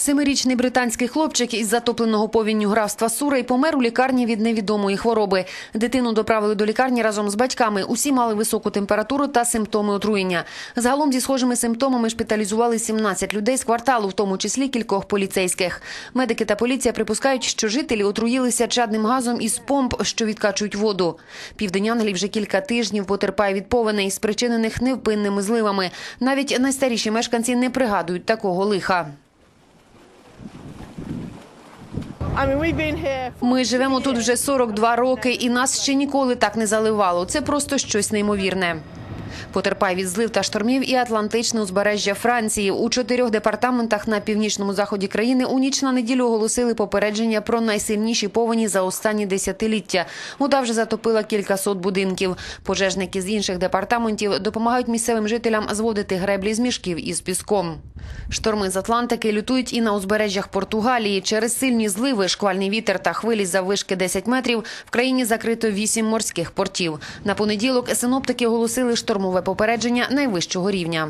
Семирічний британський хлопчик із затопленого повінню графства Сурей помер у лікарні від невідомої хвороби. Дитину доправили до лікарні разом з батьками. Усі мали високу температуру та симптоми отруєння. Загалом зі схожими симптомами шпиталізували 17 людей з кварталу, в тому числі кількох поліцейських. Медики та поліція припускають, що жителі отруїлися чадним газом із помп, що відкачують воду. Південь Англії вже кілька тижнів потерпає від повеней, спричинених невпинними зливами. Навіть найстаріші мешканці не пригадують такого лиха. Ми живемо тут вже 42 роки, і нас ще ніколи так не заливало. Це просто щось неймовірне. Потерпає від злив та штормів і Атлантичне узбережжя Франції. У чотирьох департаментах на північному заході країни у ніч на неділю оголосили попередження про найсильніші повені за останні десятиліття. Вода вже затопила кількасот будинків. Пожежники з інших департаментів допомагають місцевим жителям зводити греблі з мішків із піском. Шторми з Атлантики лютують і на узбережжях Португалії. Через сильні зливи, шквальний вітер та хвилі заввишки 10 метрів в країні закрито 8 морських портів. На понеділок синоптики оголосили штормове попередження найвищого рівня.